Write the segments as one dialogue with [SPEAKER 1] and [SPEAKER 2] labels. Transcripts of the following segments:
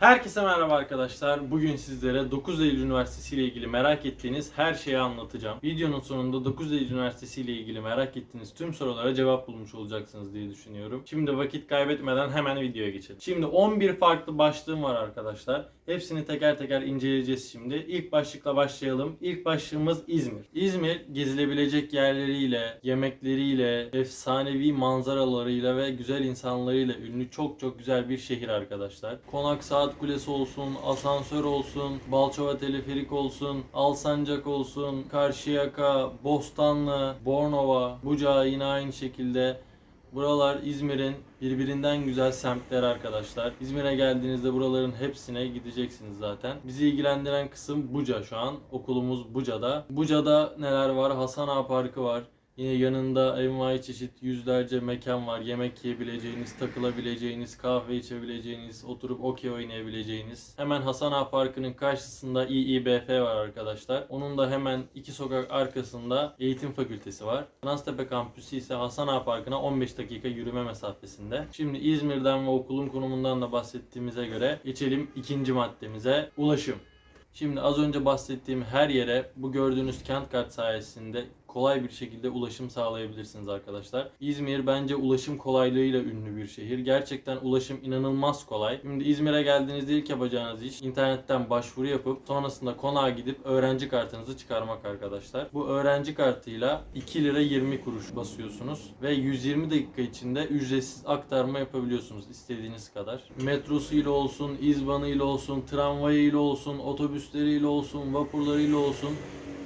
[SPEAKER 1] Herkese merhaba arkadaşlar. Bugün sizlere 9 Eylül Üniversitesi ile ilgili merak ettiğiniz her şeyi anlatacağım. Videonun sonunda 9 Eylül Üniversitesi ile ilgili merak ettiğiniz tüm sorulara cevap bulmuş olacaksınız diye düşünüyorum. Şimdi vakit kaybetmeden hemen videoya geçelim. Şimdi 11 farklı başlığım var arkadaşlar. Hepsini teker teker inceleyeceğiz şimdi. İlk başlıkla başlayalım. İlk başlığımız İzmir. İzmir gezilebilecek yerleriyle, yemekleriyle, efsanevi manzaralarıyla ve güzel insanlarıyla ünlü çok çok güzel bir şehir arkadaşlar. Konak Saat Kulesi olsun, asansör olsun, Balçova Teleferik olsun, Alsancak olsun, Karşıyaka, Bostanlı, Bornova, Buca yine aynı şekilde Buralar İzmir'in birbirinden güzel semtler arkadaşlar. İzmir'e geldiğinizde buraların hepsine gideceksiniz zaten. Bizi ilgilendiren kısım Buca şu an. Okulumuz Buca'da. Buca'da neler var? Hasan Ağa Parkı var. Yine yanında envai çeşit yüzlerce mekan var. Yemek yiyebileceğiniz, takılabileceğiniz, kahve içebileceğiniz, oturup okey oynayabileceğiniz. Hemen Hasan Ağa Parkı'nın karşısında İİBF var arkadaşlar. Onun da hemen iki sokak arkasında eğitim fakültesi var. Transtepe kampüsü ise Hasan Ağa Parkı'na 15 dakika yürüme mesafesinde. Şimdi İzmir'den ve okulun konumundan da bahsettiğimize göre geçelim ikinci maddemize. Ulaşım. Şimdi az önce bahsettiğim her yere bu gördüğünüz kent kart sayesinde kolay bir şekilde ulaşım sağlayabilirsiniz arkadaşlar. İzmir bence ulaşım kolaylığıyla ünlü bir şehir. Gerçekten ulaşım inanılmaz kolay. Şimdi İzmir'e geldiğinizde ilk yapacağınız iş internetten başvuru yapıp sonrasında konağa gidip öğrenci kartınızı çıkarmak arkadaşlar. Bu öğrenci kartıyla 2 lira 20 kuruş basıyorsunuz ve 120 dakika içinde ücretsiz aktarma yapabiliyorsunuz istediğiniz kadar. Metrosuyla olsun, izbanıyla olsun, tramvayıyla olsun, otobüsleriyle olsun, vapurlarıyla olsun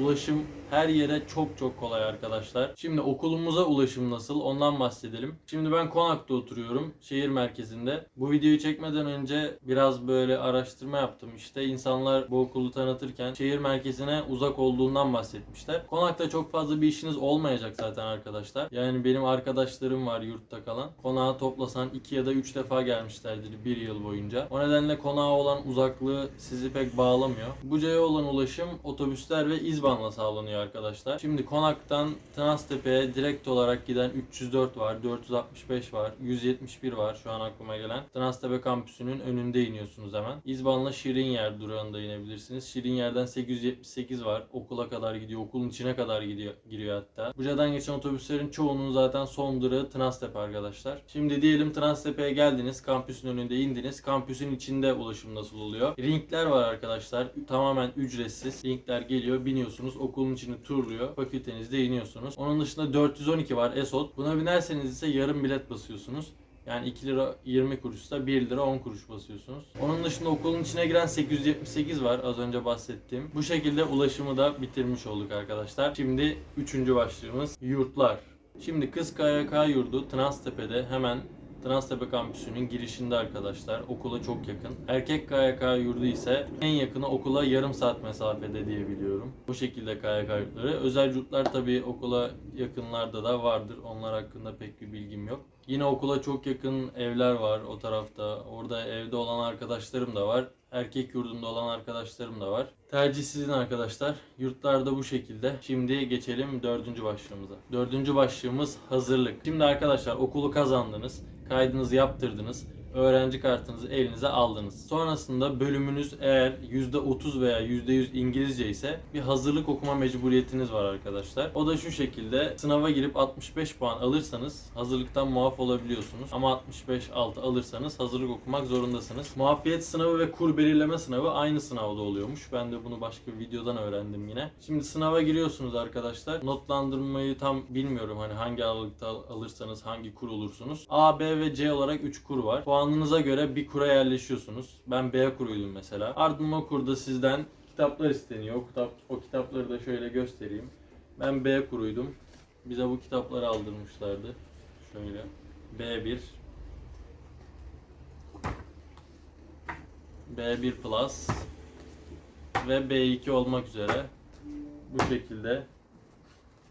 [SPEAKER 1] ulaşım her yere çok çok kolay arkadaşlar. Şimdi okulumuza ulaşım nasıl ondan bahsedelim. Şimdi ben Konak'ta oturuyorum. Şehir merkezinde. Bu videoyu çekmeden önce biraz böyle araştırma yaptım. İşte insanlar bu okulu tanıtırken şehir merkezine uzak olduğundan bahsetmişler. Konak'ta çok fazla bir işiniz olmayacak zaten arkadaşlar. Yani benim arkadaşlarım var yurtta kalan. Konağa toplasan 2 ya da 3 defa gelmişlerdir bir yıl boyunca. O nedenle konağa olan uzaklığı sizi pek bağlamıyor. Buca'ya olan ulaşım otobüsler ve İzban'la sağlanıyor arkadaşlar. Şimdi Konak'tan Transtepe'ye direkt olarak giden 304 var, 465 var, 171 var şu an aklıma gelen. Transtepe kampüsünün önünde iniyorsunuz hemen. İzban'la Şirinyer durağında inebilirsiniz. Şirinyer'den 878 var. Okula kadar gidiyor. Okulun içine kadar gidiyor, giriyor hatta. Buca'dan geçen otobüslerin çoğunun zaten son durağı Transtepe arkadaşlar. Şimdi diyelim Transtepe'ye geldiniz. Kampüsün önünde indiniz. Kampüsün içinde ulaşım nasıl oluyor? Ringler var arkadaşlar. Tamamen ücretsiz. Ringler geliyor. Biniyorsunuz. Okulun içini turluyor. Fakültenizde iniyorsunuz. Onun dışında 412 var ESOT. Buna binerseniz ise yarım bilet basıyorsunuz. Yani 2 lira 20 kuruşsa 1 lira 10 kuruş basıyorsunuz. Onun dışında okulun içine giren 878 var az önce bahsettiğim. Bu şekilde ulaşımı da bitirmiş olduk arkadaşlar. Şimdi 3. başlığımız yurtlar. Şimdi Kız KYK yurdu Transtepe'de hemen Transtepe kampüsünün girişinde arkadaşlar. Okula çok yakın. Erkek KYK yurdu ise en yakını okula yarım saat mesafede diye biliyorum. Bu şekilde KYK yurtları. Özel yurtlar tabii okula yakınlarda da vardır. Onlar hakkında pek bir bilgim yok. Yine okula çok yakın evler var o tarafta. Orada evde olan arkadaşlarım da var. Erkek yurdunda olan arkadaşlarım da var. Tercih sizin arkadaşlar. Yurtlarda bu şekilde. Şimdi geçelim dördüncü başlığımıza. Dördüncü başlığımız hazırlık. Şimdi arkadaşlar okulu kazandınız. Kaydınızı yaptırdınız. Öğrenci kartınızı elinize aldınız. Sonrasında bölümünüz eğer %30 veya %100 İngilizce ise bir hazırlık okuma mecburiyetiniz var arkadaşlar. O da şu şekilde sınava girip 65 puan alırsanız hazırlıktan muaf olabiliyorsunuz. Ama 65 altı alırsanız hazırlık okumak zorundasınız. Muafiyet sınavı ve kur belirleme sınavı aynı sınavda oluyormuş. Ben de bunu başka bir videodan öğrendim yine. Şimdi sınava giriyorsunuz arkadaşlar. Notlandırmayı tam bilmiyorum hani hangi aralıkta alırsanız hangi kur olursunuz. A, B ve C olarak 3 kur var. Puanınıza göre bir kura yerleşiyorsunuz. Ben B kuruydum mesela. Ardından kurda sizden kitaplar isteniyor. O, kitap, o kitapları da şöyle göstereyim. Ben B kuruydum. Bize bu kitapları aldırmışlardı. Şöyle. B1 B1 Plus ve B2 olmak üzere bu şekilde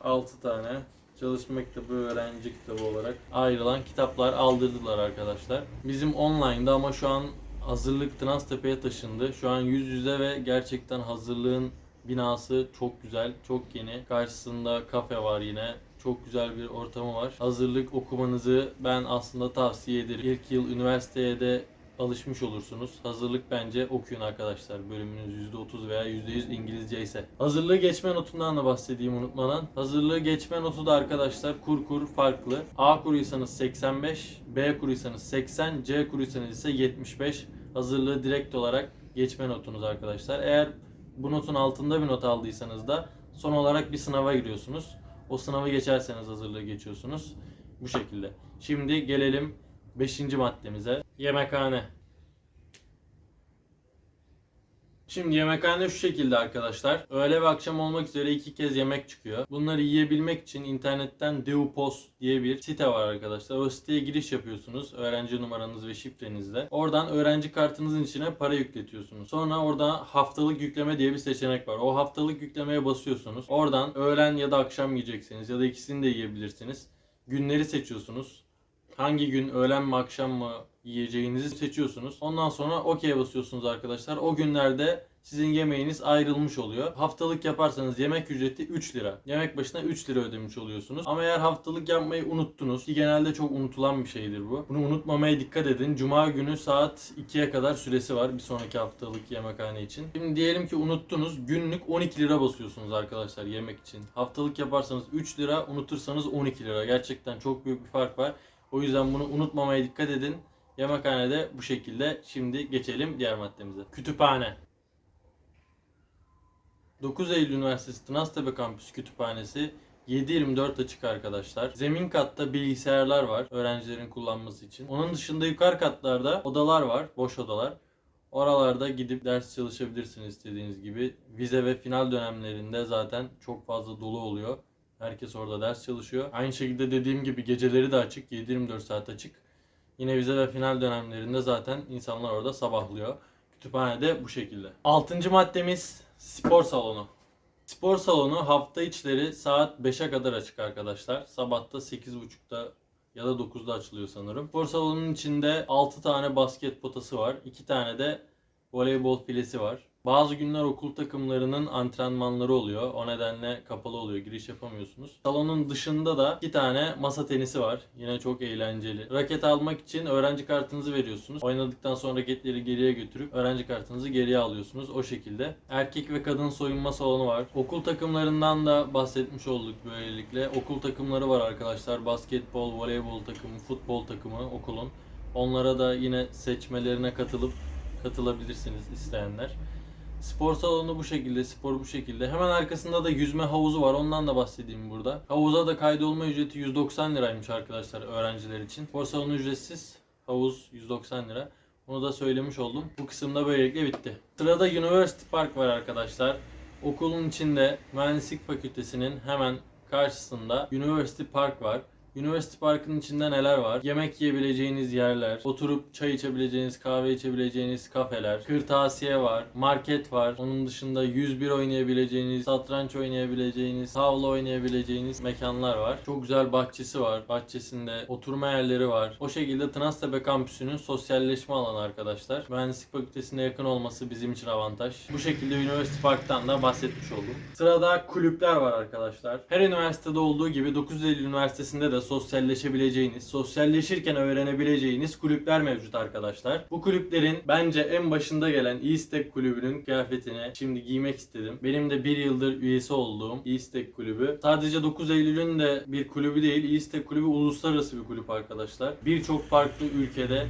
[SPEAKER 1] 6 tane çalışma kitabı, öğrenci kitabı olarak ayrılan kitaplar aldırdılar arkadaşlar. Bizim online'da ama şu an hazırlık Transtepe'ye taşındı. Şu an yüz yüze ve gerçekten hazırlığın binası çok güzel, çok yeni. Karşısında kafe var yine. Çok güzel bir ortamı var. Hazırlık okumanızı ben aslında tavsiye ederim. İlk yıl üniversiteye de alışmış olursunuz. Hazırlık bence okuyun arkadaşlar. Bölümünüz %30 veya %100 İngilizce ise. Hazırlığı geçme notundan da bahsedeyim unutmadan. Hazırlığı geçme notu da arkadaşlar kur kur farklı. A kuruysanız 85, B kuruysanız 80, C kuruysanız ise 75. Hazırlığı direkt olarak geçme notunuz arkadaşlar. Eğer bu notun altında bir not aldıysanız da son olarak bir sınava giriyorsunuz. O sınavı geçerseniz hazırlığı geçiyorsunuz. Bu şekilde. Şimdi gelelim 5. maddemize. Yemekhane. Şimdi yemekhane şu şekilde arkadaşlar. Öğle ve akşam olmak üzere iki kez yemek çıkıyor. Bunları yiyebilmek için internetten Deupos diye bir site var arkadaşlar. O siteye giriş yapıyorsunuz. Öğrenci numaranız ve şifrenizle. Oradan öğrenci kartınızın içine para yükletiyorsunuz. Sonra orada haftalık yükleme diye bir seçenek var. O haftalık yüklemeye basıyorsunuz. Oradan öğlen ya da akşam yiyeceksiniz ya da ikisini de yiyebilirsiniz. Günleri seçiyorsunuz. Hangi gün öğlen mi akşam mı yiyeceğinizi seçiyorsunuz. Ondan sonra okey basıyorsunuz arkadaşlar. O günlerde sizin yemeğiniz ayrılmış oluyor. Haftalık yaparsanız yemek ücreti 3 lira. Yemek başına 3 lira ödemiş oluyorsunuz. Ama eğer haftalık yapmayı unuttunuz ki genelde çok unutulan bir şeydir bu. Bunu unutmamaya dikkat edin. Cuma günü saat 2'ye kadar süresi var bir sonraki haftalık yemekhane için. Şimdi diyelim ki unuttunuz. Günlük 12 lira basıyorsunuz arkadaşlar yemek için. Haftalık yaparsanız 3 lira, unutursanız 12 lira. Gerçekten çok büyük bir fark var. O yüzden bunu unutmamaya dikkat edin. Yemekhanede bu şekilde. Şimdi geçelim diğer maddemize. Kütüphane. 9 Eylül Üniversitesi Tınaztepe Kampüsü Kütüphanesi 7-24 açık arkadaşlar. Zemin katta bilgisayarlar var öğrencilerin kullanması için. Onun dışında yukarı katlarda odalar var, boş odalar. Oralarda gidip ders çalışabilirsiniz istediğiniz gibi. Vize ve final dönemlerinde zaten çok fazla dolu oluyor. Herkes orada ders çalışıyor. Aynı şekilde dediğim gibi geceleri de açık. 7-24 saat açık. Yine vize ve final dönemlerinde zaten insanlar orada sabahlıyor. Kütüphanede bu şekilde. Altıncı maddemiz spor salonu. Spor salonu hafta içleri saat 5'e kadar açık arkadaşlar. Sabahta 8.30'da ya da 9'da açılıyor sanırım. Spor salonunun içinde 6 tane basket potası var. 2 tane de voleybol filesi var. Bazı günler okul takımlarının antrenmanları oluyor. O nedenle kapalı oluyor. Giriş yapamıyorsunuz. Salonun dışında da iki tane masa tenisi var. Yine çok eğlenceli. Raket almak için öğrenci kartınızı veriyorsunuz. Oynadıktan sonra raketleri geriye götürüp öğrenci kartınızı geriye alıyorsunuz. O şekilde. Erkek ve kadın soyunma salonu var. Okul takımlarından da bahsetmiş olduk böylelikle. Okul takımları var arkadaşlar. Basketbol, voleybol takımı, futbol takımı okulun. Onlara da yine seçmelerine katılıp katılabilirsiniz isteyenler. Spor salonu bu şekilde, spor bu şekilde. Hemen arkasında da yüzme havuzu var. Ondan da bahsedeyim burada. Havuza da kaydolma ücreti 190 liraymış arkadaşlar öğrenciler için. Spor salonu ücretsiz, havuz 190 lira. Bunu da söylemiş oldum. Bu kısımda böylelikle bitti. Sırada University Park var arkadaşlar. Okulun içinde Mühendislik Fakültesinin hemen karşısında University Park var. University Park'ın içinde neler var? Yemek yiyebileceğiniz yerler, oturup çay içebileceğiniz, kahve içebileceğiniz kafeler, kırtasiye var, market var. Onun dışında 101 oynayabileceğiniz, satranç oynayabileceğiniz, tavla oynayabileceğiniz mekanlar var. Çok güzel bahçesi var. Bahçesinde oturma yerleri var. O şekilde Tınaztepe kampüsünün sosyalleşme alanı arkadaşlar. Mühendislik Fakültesine yakın olması bizim için avantaj. Bu şekilde University Park'tan da bahsetmiş oldum. Sırada kulüpler var arkadaşlar. Her üniversitede olduğu gibi 9 Eylül Üniversitesi'nde de sosyalleşebileceğiniz, sosyalleşirken öğrenebileceğiniz kulüpler mevcut arkadaşlar. Bu kulüplerin bence en başında gelen İstek kulübünün kıyafetini şimdi giymek istedim. Benim de bir yıldır üyesi olduğum İstek kulübü. Sadece 9 Eylül'ün de bir kulübü değil, İstek kulübü uluslararası bir kulüp arkadaşlar. Birçok farklı ülkede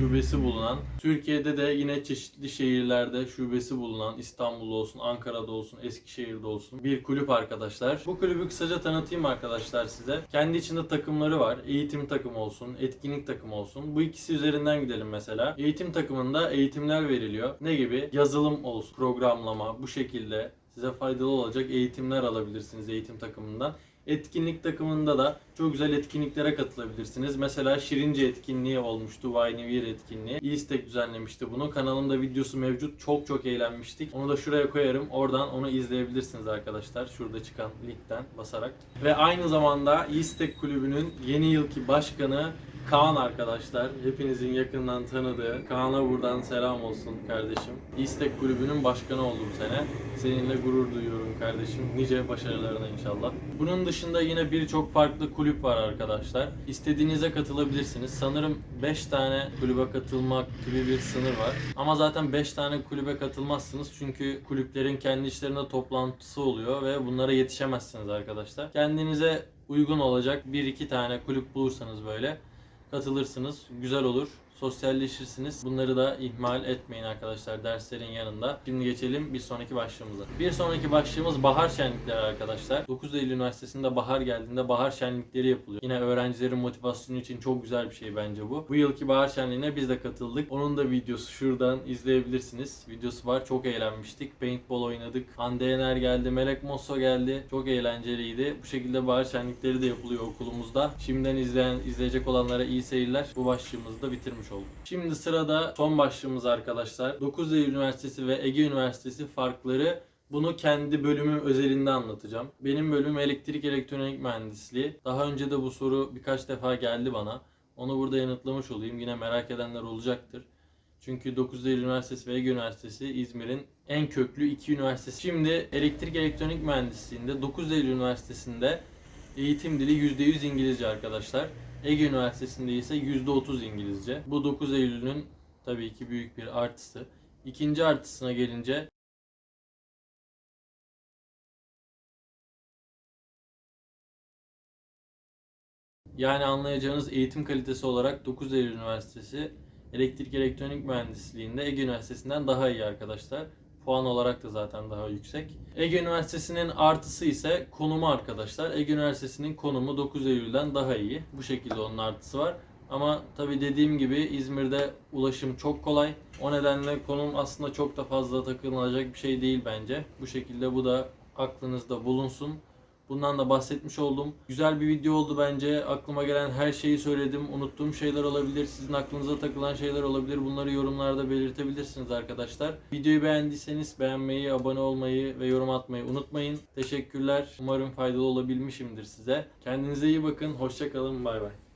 [SPEAKER 1] şubesi bulunan, Türkiye'de de yine çeşitli şehirlerde şubesi bulunan, İstanbul'da olsun, Ankara'da olsun, Eskişehir'de olsun bir kulüp arkadaşlar. Bu kulübü kısaca tanıtayım arkadaşlar size. Kendi içinde takımları var. Eğitim takımı olsun, etkinlik takımı olsun. Bu ikisi üzerinden gidelim mesela. Eğitim takımında eğitimler veriliyor. Ne gibi? Yazılım olsun, programlama bu şekilde size faydalı olacak eğitimler alabilirsiniz eğitim takımından. Etkinlik takımında da çok güzel etkinliklere katılabilirsiniz. Mesela Şirince etkinliği olmuştu. Wine New etkinliği. İstek düzenlemişti bunu. Kanalımda videosu mevcut. Çok çok eğlenmiştik. Onu da şuraya koyarım. Oradan onu izleyebilirsiniz arkadaşlar. Şurada çıkan linkten basarak. Ve aynı zamanda İstek Kulübü'nün yeni yılki başkanı Kaan arkadaşlar. Hepinizin yakından tanıdığı. Kaan'a buradan selam olsun kardeşim. İstek kulübünün başkanı oldum sene. Seninle gurur duyuyorum kardeşim. Nice başarılarına inşallah. Bunun dışında yine birçok farklı kulüp var arkadaşlar. İstediğinize katılabilirsiniz. Sanırım 5 tane kulübe katılmak gibi bir sınır var. Ama zaten 5 tane kulübe katılmazsınız çünkü kulüplerin kendi içlerinde toplantısı oluyor ve bunlara yetişemezsiniz arkadaşlar. Kendinize uygun olacak 1-2 tane kulüp bulursanız böyle katılırsınız. Güzel olur. Sosyalleşirsiniz. Bunları da ihmal etmeyin arkadaşlar derslerin yanında. Şimdi geçelim bir sonraki başlığımıza. Bir sonraki başlığımız bahar şenlikleri arkadaşlar. 9 Eylül Üniversitesi'nde bahar geldiğinde bahar şenlikleri yapılıyor. Yine öğrencilerin motivasyonu için çok güzel bir şey bence bu. Bu yılki bahar şenliğine biz de katıldık. Onun da videosu şuradan izleyebilirsiniz. Videosu var. Çok eğlenmiştik. Paintball oynadık. Hande Yener geldi. Melek Mosso geldi. Çok eğlenceliydi. Bu şekilde bahar şenlikleri de yapılıyor okulumuzda. Şimdiden izleyen, izleyecek olanlara iyi seyirler. Bu başlığımızı da bitirmiş olduk. Şimdi sırada son başlığımız arkadaşlar. 9 Eylül Üniversitesi ve Ege Üniversitesi farkları bunu kendi bölümü özelinde anlatacağım. Benim bölümüm elektrik elektronik mühendisliği. Daha önce de bu soru birkaç defa geldi bana. Onu burada yanıtlamış olayım. Yine merak edenler olacaktır. Çünkü 9 Eylül Üniversitesi ve Ege Üniversitesi İzmir'in en köklü iki üniversitesi. Şimdi elektrik elektronik mühendisliğinde 9 Eylül Üniversitesi'nde eğitim dili %100 İngilizce arkadaşlar. Ege Üniversitesi'nde ise %30 İngilizce. Bu 9 Eylül'ün tabii ki büyük bir artısı. İkinci artısına gelince yani anlayacağınız eğitim kalitesi olarak 9 Eylül Üniversitesi elektrik elektronik mühendisliğinde Ege Üniversitesi'nden daha iyi arkadaşlar. Puan olarak da zaten daha yüksek. Ege Üniversitesi'nin artısı ise konumu arkadaşlar. Ege Üniversitesi'nin konumu 9 Eylül'den daha iyi. Bu şekilde onun artısı var. Ama tabi dediğim gibi İzmir'de ulaşım çok kolay. O nedenle konum aslında çok da fazla takılacak bir şey değil bence. Bu şekilde bu da aklınızda bulunsun. Bundan da bahsetmiş oldum. Güzel bir video oldu bence. Aklıma gelen her şeyi söyledim. Unuttuğum şeyler olabilir. Sizin aklınıza takılan şeyler olabilir. Bunları yorumlarda belirtebilirsiniz arkadaşlar. Videoyu beğendiyseniz beğenmeyi, abone olmayı ve yorum atmayı unutmayın. Teşekkürler. Umarım faydalı olabilmişimdir size. Kendinize iyi bakın. Hoşçakalın. Bay bay.